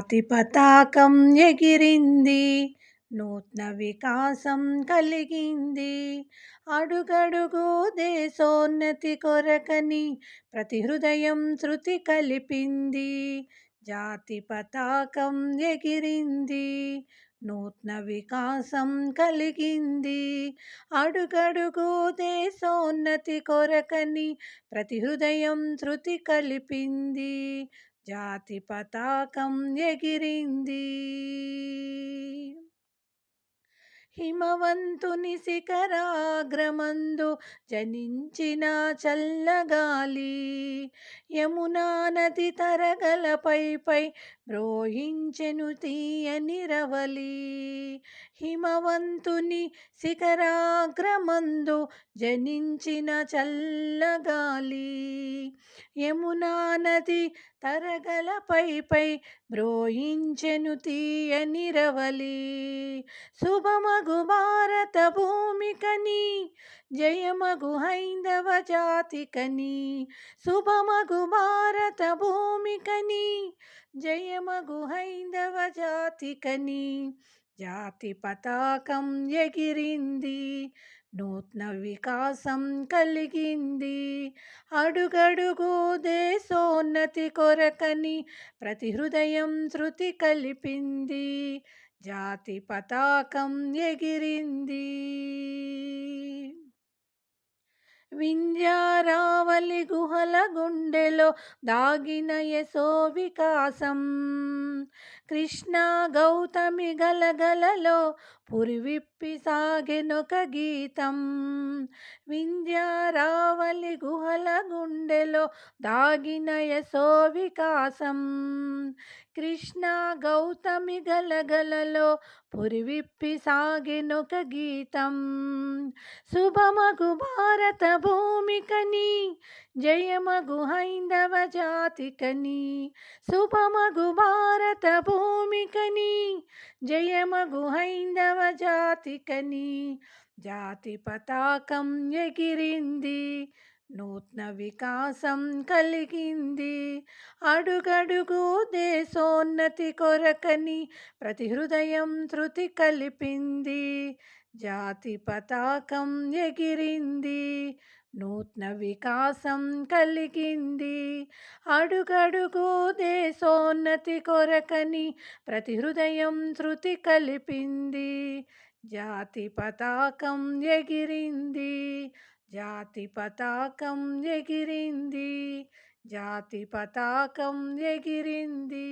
జాతి పతాకం ఎగిరింది నూతన వికాసం కలిగింది. అడుగడుగు దేశోన్నతి కొరకని ప్రతి హృదయం శృతి కలిపింది. జాతి పతాకం ఎగిరింది నూతన వికాసం కలిగింది. అడుగడుగు దేశోన్నతి కొరకని ప్రతి హృదయం శృతి కలిపింది. జాతి పతాకం ఎగిరింది. హిమవంతుని శిఖరాగ్రమందు జనించిన చల్లగాలి. యమునా నది తరగలపై పై బ్రోహించెను తీయని రవలి. హిమవంతుని శిఖరాగ్రమందు జనించిన చల్లగాలి. యమునా నది తరగలపై పై బ్రోహించెను తీయని రవలి. జయమగు భారత భూమికని జయమగు హైందవ జాతికని శుభమగు భారత భూమికని జయమగు హైందవ జాతికని. జాతి పతాకం ఎగిరింది నూతన వికాసం కలిగింది. అడుగడుగు దేశోన్నతి కొరకని ప్రతి హృదయం శృతి కలిపింది. జాతి పతాకం ఎగిరింది. వింధ్యారావలి గుహల గుండెలో దాగిన యశో వికాసం కృష్ణ గౌతమి గలగలలో పురివిప్పి సాగెనొక గీతం. వింధ్యారావలి గుహల గుండెలో దాగిన యశో వికాసం కృష్ణ గౌతమి గలగలలో పురివిప్పి సాగెనొక గీతం. శుభమగు భారత భూమికని జయమగు హైందవ జాతికని. శుభమగు భారత భూమికని జయమగు హైందవ జాతికని. జాతి పతాకం ఎగిరింది నూతన వికాసం కలిగింది. అడుగడుగు దేశోన్నతి కొరకని ప్రతి హృదయం తృతి కలిపింది. జాతి పతాకం ఎగిరింది. నూతన వికాసం కలిగింది. అడుగడుగు దేశోన్నతి కొరకని ప్రతి హృదయం తృతి కలిపింది. జాతి పతాకం ఎగిరింది. జాతి పతాకం ఎగిరింది జాతి పతాకం ఎగిరింది.